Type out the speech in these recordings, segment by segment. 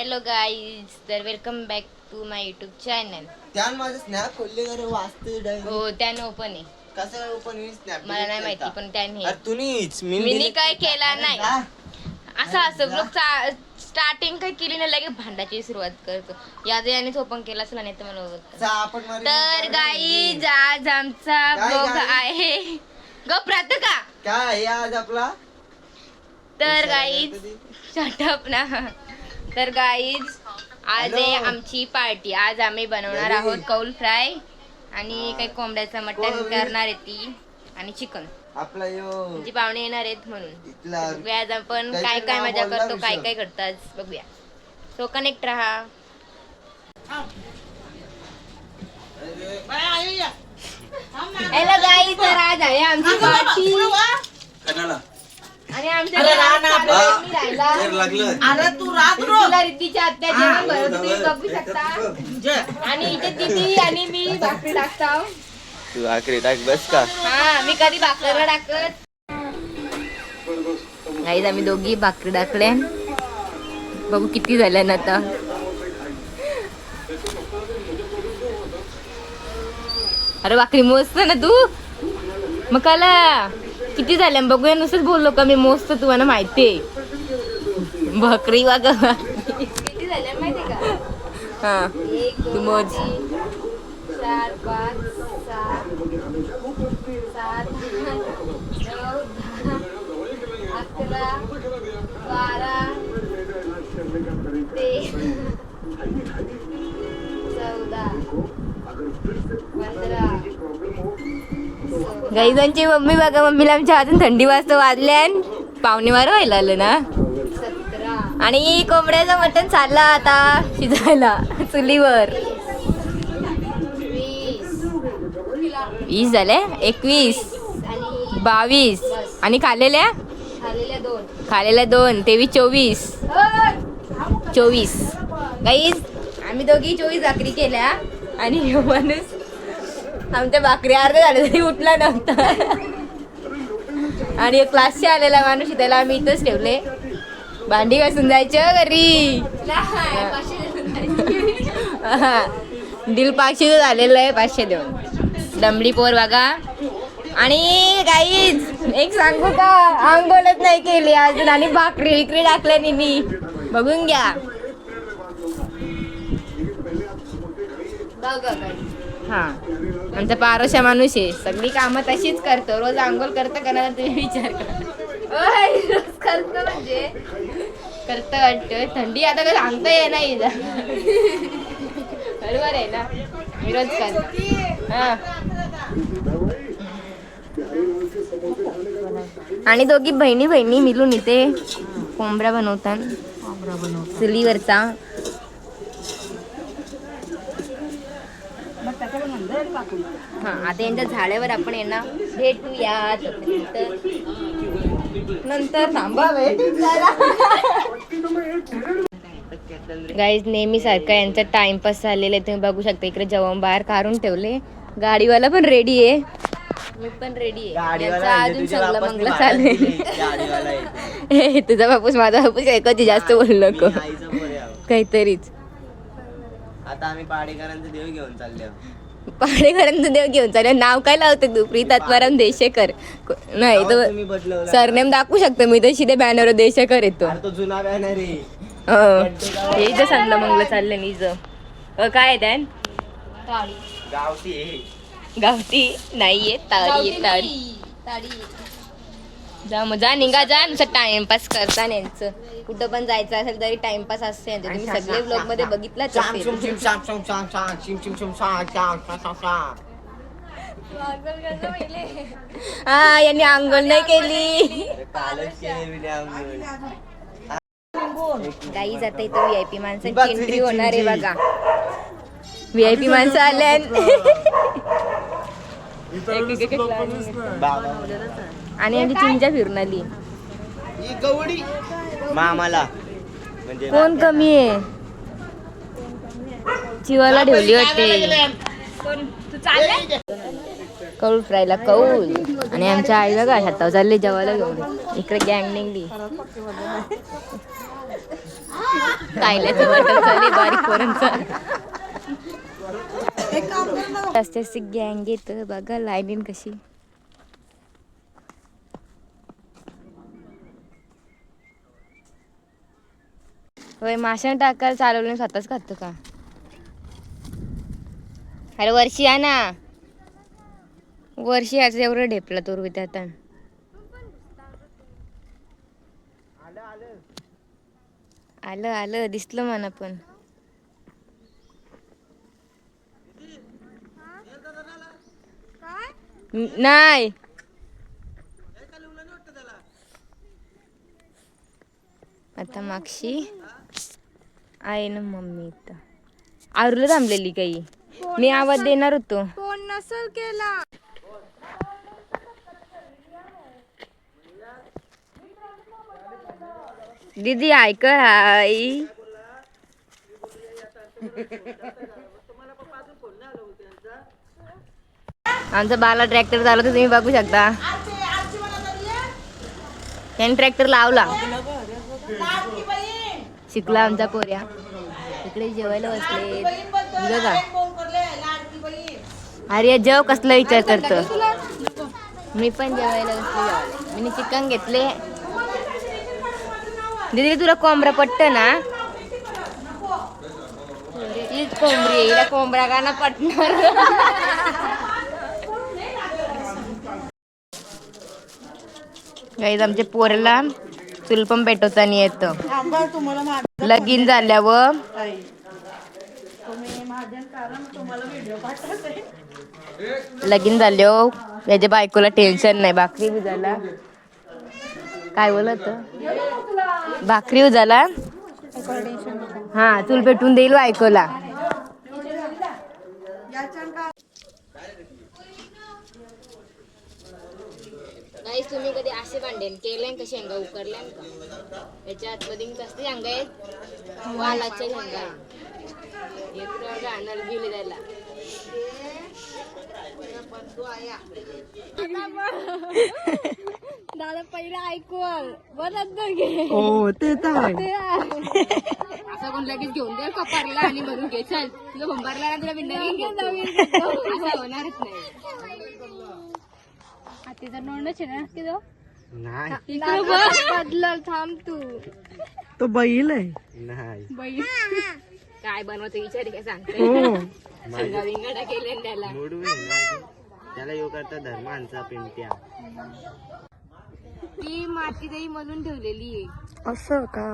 Hello guys तर welcome back to my YouTube channel त्यान माझं स्नॅप खोलले का रे? वाचते डायरी हो त्यानं ओपन आहे. कसं ओपन होईल स्नॅप मला नाही माहिती पण त्याने अरे तुम्हीच मी काय. केला नाही. असं असं ब्लॉग स्टार्टिंग काय केली ना लगेच भांडाची सुरुवात करतो. याद यानेच ओपन केला असला नाही तर मला ओळखत. जा, आपण मारी तर गाईज आज आमचा काय ब्लॉग guys? आहे. गप राहत का? काय आहे आज आपला? तर गाईज? शटअप ना. तर गाईज आज आहे. आमची पार्टी आज आम्ही बनवणार? आहोत कौल फ्राय आणि काही कोंबड्याचं मटण? करणार आहे ती आणि चिकन आपला यो. म्हणजे पाहुणे येणार आहेत म्हणून. बघूया आज आपण काय काय मजा करतो काय. काय करतो आज बघूया. सो कनेक्ट राहा. हॅलो गाई तर आज आहे आमची पार्टी आणि आमच्या घरात राहिला. अरे तू रात रिद्धीच्या आत्या जेवण बघू शकता. आणि इथे दीदी आणि मी भाकरी टाकतो तू आखरी टाक बस का? हा मी कधी भाकर टाकत. गाईज आम्ही दोघी भाकरी टाकल्या बघू किती झाल्या ना आता. अरे भाकरी मोजत ना तू? मग काला. किती झाल्या बघूया नुसतंच बोललो का मी. मोजतो तुम्हाला माहिती आहे. भाकरी वाग किती झाल्या माहिती का? हा. तू मोज. चार पाच सात नऊ दहा अकरा बारा गाईजांची मम्मी बघा मम्मीला आमच्या अजून थंडी वाजता वाजल्या पावणे वार व्हायला आलं ना? आणि कोंबड्याचं मटण चाललं आता शिजायला चुलीवर. वीस झाले? एकवीस. बावीस. आणि खाल्लेल्या खाल्लेल्या दोन. तेवीस चोवीस. चोवीस. गाईज आम्ही दोघी चोवीस भाकरी केल्या. आणि माणूस आमच्या भाकरी अर्धे झाले तरी उठला नव्हता आणि एक क्लासचे आलेला माणूस त्याला आम्ही इथंच ठेवले. भांडी घासून जायचं घरी. दिल पाचशे झालेलं आहे पाचशे देऊन. दमडी पोर बघा. आणि काहीच एक सांगू का? आंघोळच नाही केली अजून आणि भाकरी विकरी टाकल्या मी बघून घ्या. हा. आमचा पारोशा माणूस आहे सगळी कामं तशीच करतो रोज आंघोळ करतं का नाही तुम्ही विचार करा रोज करतो म्हणजे. करतं वाटतं थंडी आता काय सांगता ये नाही बरोबर आहे ना? मी रोज करतो. हा. आणि दोघी बहिणी बहिणी मिळून इथे कोंबड्या बनवतात. चुलीवरचा. हा आता यांच्या झाडावर आपण यांना भेटूया. नंतर थांबा गाईज नेहमी सारखा यांचा टाइमपास झालेला आहे. तुम्ही बघू शकता इकडे जवळ बाहेर काढून ठेवले. गाडीवाला पण रेडी आहे. मी पण रेडी आहे. यांचा म्हणजे अजून मंगल चालेल तुझा बापूस माझा बापूस एकाची जास्त बोललो नको. काहीतरीच. आता आम्ही पाडेकरांचं देव घेऊन चालले पाडेकरांचं देव घेऊन चालेल. नाव काय लावते तू? प्रीत आत्माराम देशेकर. को- नाही तो तुम्ही बदलवलं. सरनेम दाखवू शकतो मी तर शिदे बॅनर देशेकर येतो. अरे तो जुना बॅनर आहे. हे. इथं सांगलं मंगल चाललं निज काय आहे त्यान? गावठी आहे. गावठी नाहीये ताडी आहे ताडी. जा मग जा निघा जा नुसतं टाइमपास करता ना यांचं कुठं पण जायचं असेल तरी टाइमपास असते यांचं. तुम्ही सगळे ब्लॉगमध्ये बघितलाच असेल. हा यांनी आंघोळ नाही केली अरे कालच केली मी आंघोळ. गाईज आता इथं व्हीआयपी माणसांची बघ, एंट्री होणार आहे. बघा व्हीआयपी माणसं आल्या बाबा आणि यांची चिंजा फिरून आली ही गवडी मामाला. म्हणजे कोण कमी आहे? चिवाला ठेवली वाटते. कौल फ्रायला कौल. आणि आमच्या आई बघा हातावर चालले जेवायला घेऊन. इकडे गँग निघली. कायल्याचं वाटत चालले बारीक पोरांचा रस्त्याची गँग येत बघा लाईनीन कशी. होय माशाने टाकायला चालवलं स्वतःच खातो का? अरे वर्षी या ना. वर्षी याचं एवढं ढेपला तो रोहित आता आलं आलं दिसलं म्हणा पण. नाही. आता मागशी. आहे ना मम्मी इथं. आरूला थांबलेली काही. मी आवाज देणार होतो. फोन नसल केला? दीदी ऐक हाय आमचा बाला ट्रॅक्टर चालवतो तुम्ही बघू शकता. त्याने ट्रॅक्टर लावला. शिकला आमचा पोऱ्या. इकडे जेवायला बसले. बघा. अरे जेव कसला विचार करतो. मी पण जेवायला बसले. मी चिकन घेतले. दीदी तुला कोंबरा पटत ना? तीच कोंबरी आहे, हिला कोंबडा का ना पटणार? आमच्या पोरला चूल पण पेटवताना येत. लगीन झाल्यावर लगीन झाल्यावर याच्या बायकोला टेन्शन नाही. भाकरी उजाला काय बोलत भाकरी झाला हा चूल पेटून देईल बायकोला. तुम्ही कधी असे भांडेन केले का शेंगा उकरल्या का? याच्या आतमध्ये कसली शेंगा आहेत? वालाच्या शेंगा आहेत एक गाणं बिल द्यायला. दादा पहिले ऐकून बरं घे हो ते तर असा कोण लगेच घेऊन दे कपारला आणि भरून घे. चल तुझं भंबारला तुला मी नवीन. घेतो असं होणारच नाही. तिचा नोंदच आहे ना तिथं नाही. बदलल थांब तू. तो बैल आहे. नाही. काय बनवायचं विचार आहे सांगते हो. विंगाडा केले त्याला. मोडून आहे ना. त्याला येऊ करता धर्मांचा पिंट्या. ती माती दही मधून ठेवलेली आहे. असं का?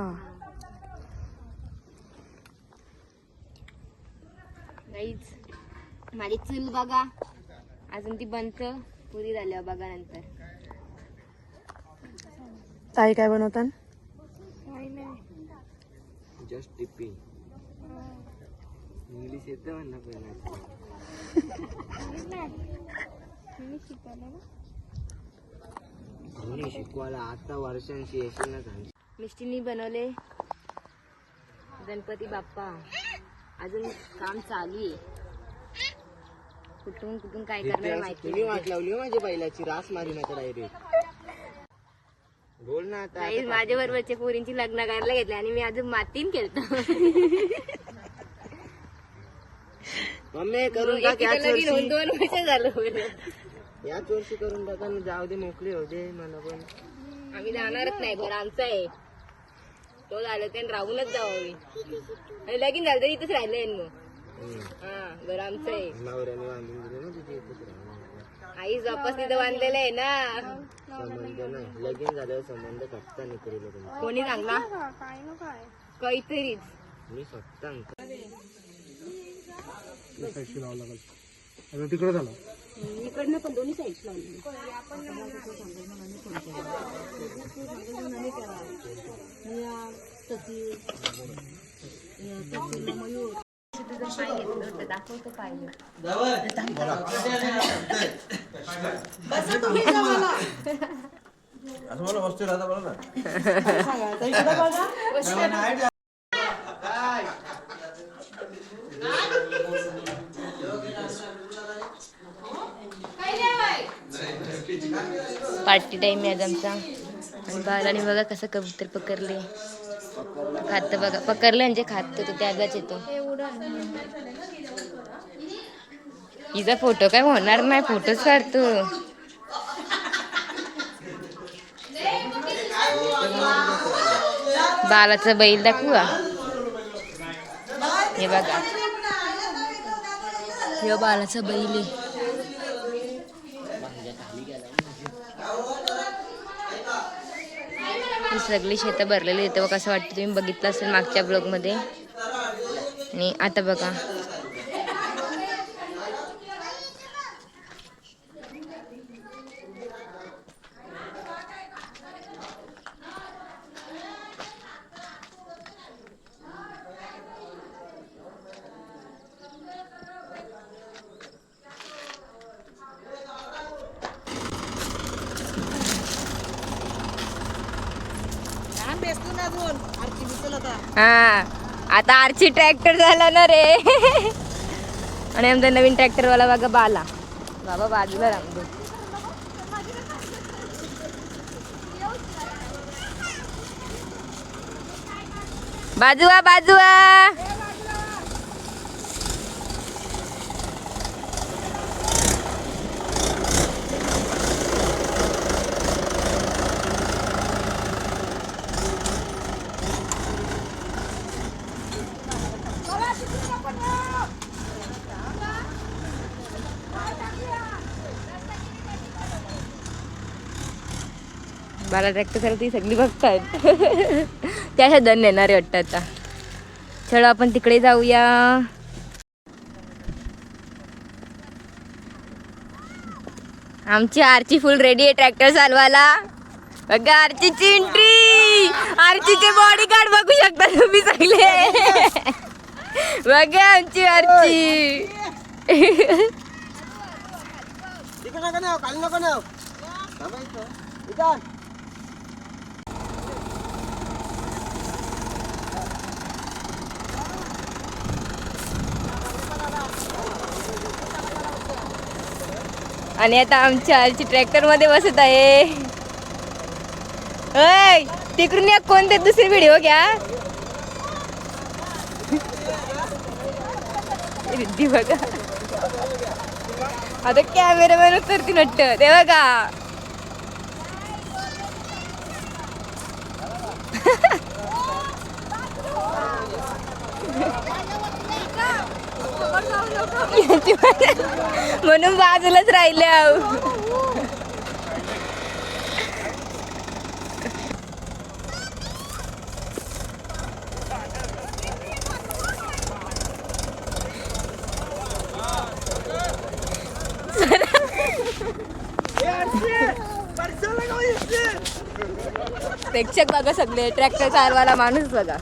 माझी चूल बघा. अजून ती बनत. पुरी झाल्यावर बघा नंतर. ताई काय बनवतात जस्ट टिप्पी इंग्लिश येतं म्हणणं शिकवायला आता वर्षांशी येशील ना मिस्टीनी बनवले. गणपती बाप्पा. अजून काम चालू आहे. कुठून कुठून काय करणार माहिती तुम्ही वाट लावली हो माझ्या बैलाची रास मारी ना डायरेक्ट. बोल ना आता नाही माझ्या बरोबरच्या पोरींची लग्न करायला घेतले आणि मी अजून मातीन केलतो. मम्मी करून टाक याच वर्षी. दोन वर्ष झालं. याच वर्षी करून टाका ना जाऊ दे मोकळी होऊ दे मला पण. आम्ही जाणारच नाही बरं आमचं आहे. तो झालं ते राहूनच जाऊ आम्ही. आणि लगीन झालं तर इथंच राहिलंय मग. आमचं आहे नवऱ्याने बांधून दिले ना तुझी इथेच राहणार. आई वापस तिथं बांधलेलं आहे ना संबंध नाही लगीन झाल्यावर संबंध कटता नाही करेल तुम्ही कोणी सांगला काय ना काय काहीतरीच मी स्वतः अंक- तिकडे झालं इकडनं पण दोन्ही साईड लावली दाखवतो पाहिजे. पार्टी टाइम आहे आज आमचा. आणि बालाने बघा कसं कबूतर पकडले. खात बघा. पकडलं म्हणजे खात तो त्याचाच येतो. हिचा फोटो काय होणार? नाही फोटोच काढतो बालाचा बैल दाखवू? हे बघा. हे बालाचा बैल आहे. सगळी शेतं भरलेली येतं बघा असं वाटतं तुम्ही बघितलं असेल मागच्या ब्लॉगमध्ये आणि आता बघा. हा. आता आरची ट्रॅक्टर झाला ना रे. आणि आमचा नवीन ट्रॅक्टर वाला बघा बाला. बाबा बाजूला रामदे बाजूवा बाजूवा बाला ट्रॅक्टर झालं ती सगळी बघतायत. त्या अशा दण येणार वाटतं आता. चलो आपण तिकडे जाऊया. आमची आरची फुल रेडी आहे ट्रॅक्टर चालवायला. बघा आरचीची एंट्री आरचीचे बॉडी गार्ड बघू शकता तुम्ही सगळे. बघा आमची आरची. इकडे खाली नका नाव थांबा इथं. इथं. आणि आता आमच्या आरची ट्रॅक्टरमध्ये बसत आहे. अय तिकडून या कोणते दुसरी व्हिडिओ घ्या. बघा. आता कॅमेरामॅन उतरती नट्ट ते बघा. म्हणून बाजूलाच राहिले आहो. प्रेक्षक बघा सगळे ट्रॅक्टर चालवायला माणूस बघा.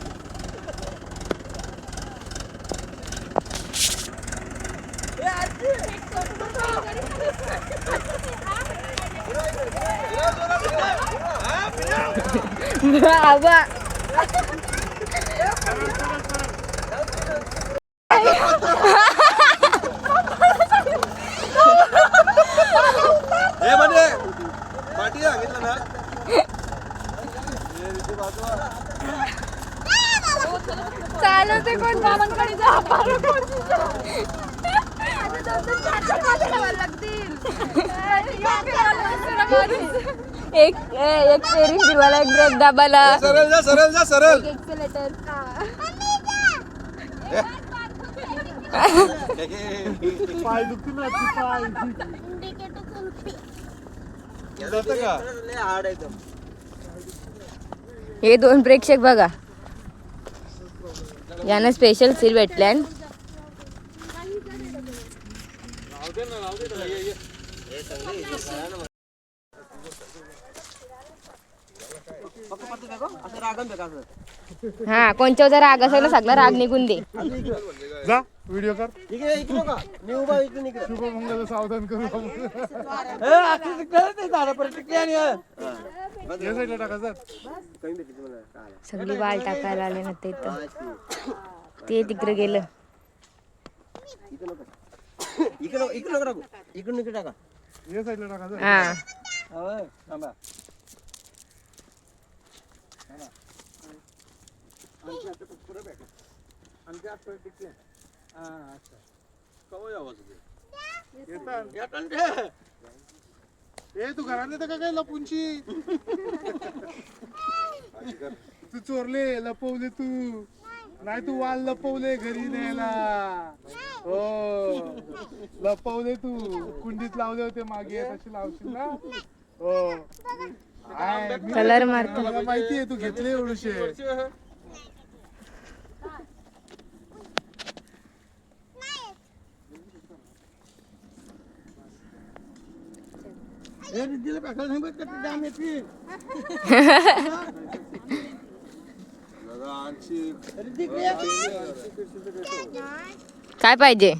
बाबा हे म्हणजे पाठी सांगितलं ना चालवते कोण बाबांकडे जा एक ए, एक पेरिंग फिरवायला एक ब्रेक दाबाला सरळ जा सरळ जा सरळ. जातं का लय हार्ड आहे तो. हे दोन प्रेक्षक बघा. यांना स्पेशल सीट भेटल्यान फक्त पत्ते दाखव. असं रागन बघ असं. हा कोणच्या जर राग असेल ना सगळा राग निघून दे जा व्हिडिओ कर इकडे इकडे नका. मी उभा आहे इकडून इकडे. शुभमंगल सावधान करू हा. या साईडला टाका सर? सगळी वाल टाकायला आले ना ते तर हा, ती. तिकडे गेलं इकडे. इकडे इकडे नका टाकू. हा ए तू घरात येतं का काय लपूनची? तू चोरले लपवले तू. नाही तू वाल लपवले घरी न्यायला. हो. लपवले तू. कुंडीत लावले होते मागे तशी लावशील ना? हो. मी- कलर मारतो. मला माहिती आहे तू घेतले एवढूशे. काय पाहिजे?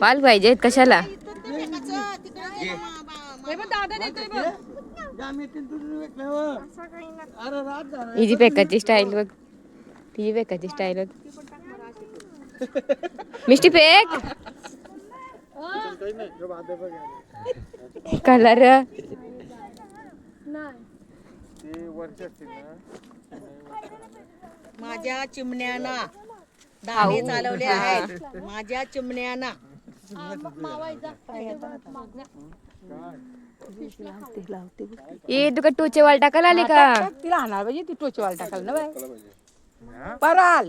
पाल पाहिजे कशाला? हिजी पेकाची स्टाईल बघ. तिची पेकाची स्टाईल बघ मिष्टी पेक कलर माझ्या चिमण्याना. दाणे चालवले आहेत. माझ्या चिमण्याना. ए तुका टोचे वाल टाकायला आले का? तिला आणणार पाहिजे ती टोचीवाल टाकाल ना बाय पराल.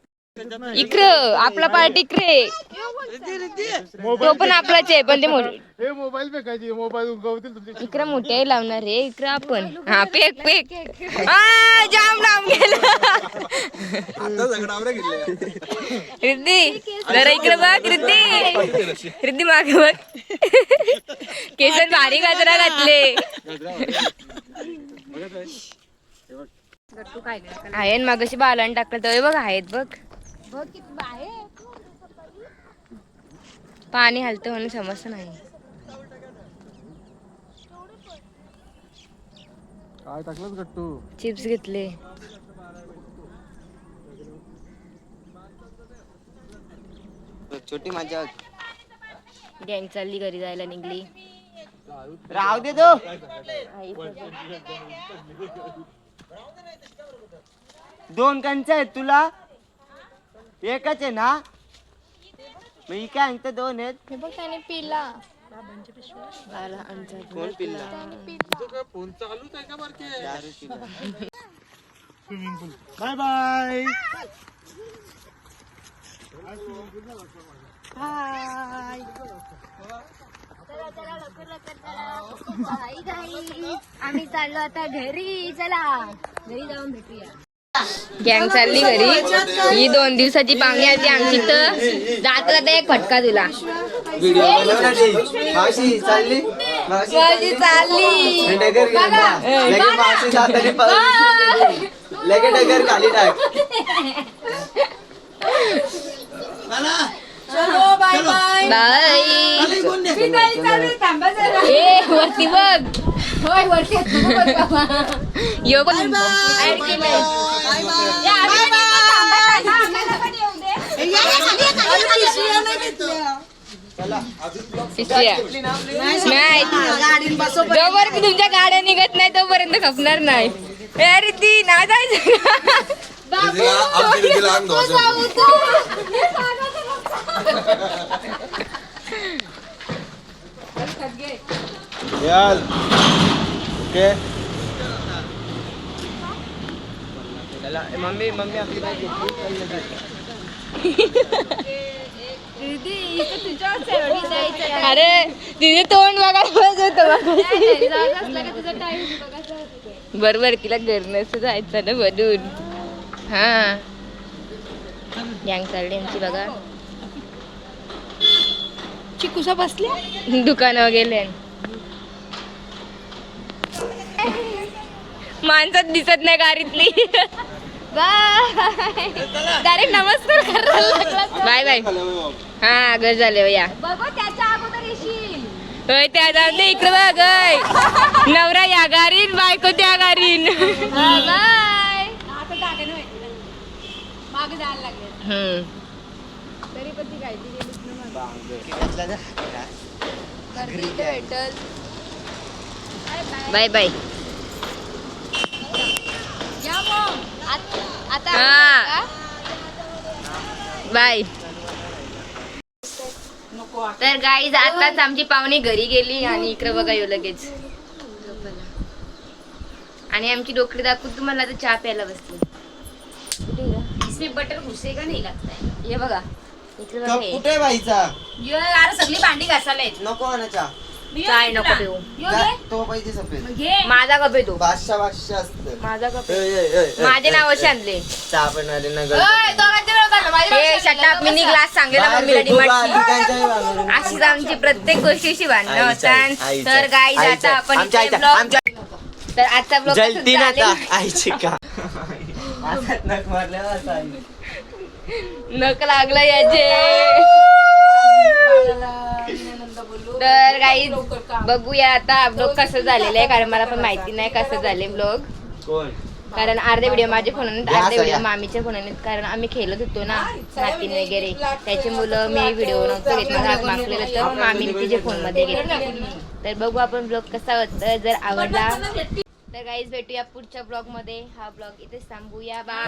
इकडे आपला पार्टी इकडे. तो पण आपलाच आहे पण ते मोठे हे मोबाईल फेकायची मोबाईल उगवतील तुमचे इकडे मोठे आहे लावणार रे इकडे आपण. हा पेक पेक आ, जाम लांब गेलं. रिद्धी जरा इकडे बघ रिद्धी. रिद्धी मागे बघ. केसर भारी गाजरा घातले. आहे. ना मागाशी बालान टाकलं तर बघ आहेत बघ. पाणी हलतं म्हणून समजत नाही. काय टाकलंच गट्टू? चिप्स घेतले. छोटी मजा. गँग चालली घरी जायला निघली. राहू दे तो. दोन कंच आहेत तुला. एकच आहे ना? मग ही काय सांगतं दोन आहेत? हे बघ त्याने पिला. कोण पिल्ला बाय बाय. आम्ही चाललो आता घरी. चला घरी जाऊन भेटूया. गँग चालली घरी. ही दोन दिवसाची पाहुणी आली आमची तर जात जाता एक फटका तुला. चालली? बाय ए वरती बघ. होय वरती. यो पण नाही. जोपर्यंत तुमच्या गाड्या निघत नाही तोपर्यंत खपणार नाही. ए रिद्धी ना जायचं ओके. चला मम्मी मम्मी आपली बाईक घेतली अरे तिथे तोंड बघायला पाहिजे होतं बरोबर तिला घर नसतं जायचं ना बदून हा. गँग चालली आमची बघा. चिकुसा बसल्या? दुकानावर गेले माणसात दिसत नाही गाडीतली. बाय डायरेक्ट नमस्कार करायला लागला बाय बाय हा घर झाले हो, या. बघू त्याच्या अगोदर येशील. होय त्या इकडे बघ होय. नवरा या गारीन बायको त्या गारीन बाय. आता टाके नाही मागे जायला लागले. हम्म. तरी पण ती काहीतरी गेलीच ना बांगडे. गर्दी इथे भेटल. Bye bye. या मग आत- हा. बाय. तर गाईज आताच आमची पाहुणी घरी गेली आणि इकडे बघा येऊ लगेच. आणि आमची डोकरी दाखवून तुम्हाला आता चहा प्यायला? इसमें बटर घुसे का नाही लागताय? हे बघा. इकडे बघा. कुठे बाईचा? यो, अरे सगळी भांडी घासायला आहेत. नको आणायचा चाय नको पिऊ. तो पाहिजे सफेद. माझा कप आहे तो बादशा बादशा असत. माझा कप. माझे नावाचे आणले. चहा पण आले ना हे शटाप मिनी ग्लास सांगेला मम्मीला डिमांडची अशीच आमची प्रत्येक गोष्टीशी भांडणं होतात. तर आईचं आता. आपण तर आजचा ब्लॉग जलती ना आईची का? असं असं. नक लागलं याचे. तर गाईज बघूया आता ब्लॉग कसं झालेलं आहे कारण मला पण माहिती नाही कसं झाले ब्लॉग कारण अर्धे व्हिडिओ माझे फोन या अर्धे व्हिडिओ. मामीच्या फोन कारण आम्ही खेळत होतो ना मातीन वगैरे. त्याची मुलं मी व्हिडिओ नव्हतो घेत हात मागलेलं तर मामीने तिच्या फोनमध्ये घेतलं तर बघू आपण ब्लॉग कसा होता जर आवडला. तर गाईज भेटूया पुढच्या ब्लॉगमध्ये. हा ब्लॉग इथेच थांबूया. बाय